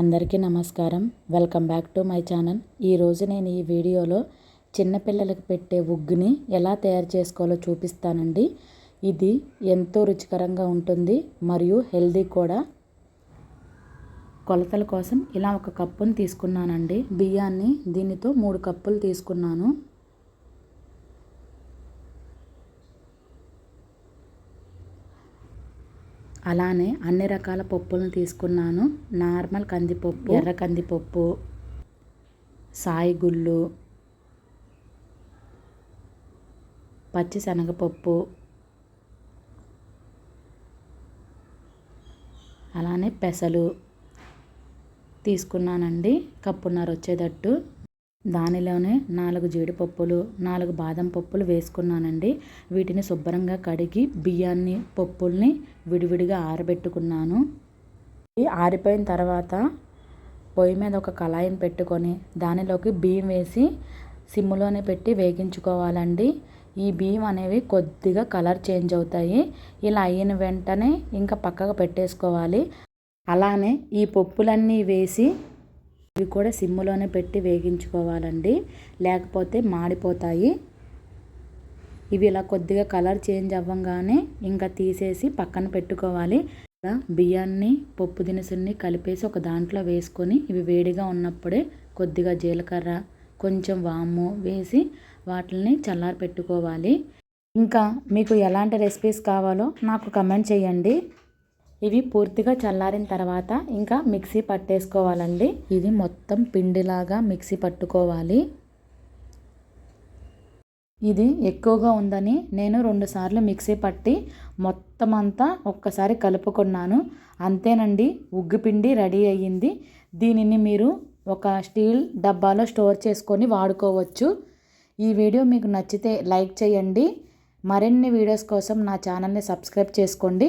అందరికీ నమస్కారం. Welcome back to my channel. ఈరోజు నేను ఈ వీడియోలో చిన్నపిల్లలకు పెట్టే ఉగ్గుని ఎలా తయారు చేసుకోవాలో చూపిస్తానండి. ఇది ఎంతో రుచికరంగా ఉంటుంది మరియు హెల్దీ కూడా. కొలతల కోసం ఇలా ఒక కప్పును తీసుకున్నానండి. బియ్యాన్ని దీనితో మూడు కప్పులు తీసుకున్నాను. అలానే అన్ని రకాల పప్పులను తీసుకున్నాను. నార్మల్ కందిపప్పు ఎర్ర కందిపప్పు సాయిగుళ్ళు పచ్చి శనగపప్పు అలానే పెసలు తీసుకున్నానండి. కప్పున్నర వచ్చేటట్టు. దానిలోనే నాలుగు జీడిపప్పులు నాలుగు బాదం పప్పులు వేసుకున్నానండి. వీటిని శుభ్రంగా కడిగి బియ్యాన్ని పప్పుల్ని విడివిడిగా ఆరబెట్టుకున్నాను. ఆరిపోయిన తర్వాత పొయ్యి మీద ఒక కళాయిని పెట్టుకొని దానిలోకి బియ్యం వేసి సిమ్లోనే పెట్టి వేగించుకోవాలండి. ఈ బియ్యం అనేవి కొద్దిగా కలర్ చేంజ్ అవుతాయి. ఇలా అయిన వెంటనే ఇంకా పక్కకు పెట్టేసుకోవాలి. అలానే ఈ పప్పులన్నీ వేసి ఇవి కూడా సిమ్లోనే పెట్టి వేగించుకోవాలండి. లేకపోతే మాడిపోతాయి. ఇవి ఇలా కొద్దిగా కలర్ చేంజ్ అవ్వగానే ఇంకా తీసేసి పక్కన పెట్టుకోవాలి. బియ్యాన్ని పప్పు దినుసుల్ని కలిపేసి ఒక దాంట్లో వేసుకొని ఇవి వేడిగా ఉన్నప్పుడే కొద్దిగా జీలకర్ర కొంచెం వాము వేసి వాటిని చల్లారి పెట్టుకోవాలి ఇంకా మీకు ఎలాంటి రెసిపీస్ కావాలో నాకు కమెంట్ చేయండి. ఇవి పూర్తిగా చల్లారిన తర్వాత ఇంకా మిక్సీ పట్టేసుకోవాలండి. ఇది మొత్తం పిండిలాగా మిక్సీ పట్టుకోవాలి. ఇది ఎక్కువగా ఉందని నేను రెండుసార్లు మిక్సీ పట్టి మొత్తం అంతా ఒక్కసారి కలుపుకున్నాను. అంతేనండి ఉగ్గు పిండి రెడీ అయ్యింది. దీనిని మీరు ఒక స్టీల్ డబ్బాలో స్టోర్ చేసుకొని వాడుకోవచ్చు. ఈ వీడియో మీకు నచ్చితే లైక్ చేయండి. మరిన్ని వీడియోస్ కోసం నా ఛానల్ని సబ్స్క్రైబ్ చేసుకోండి.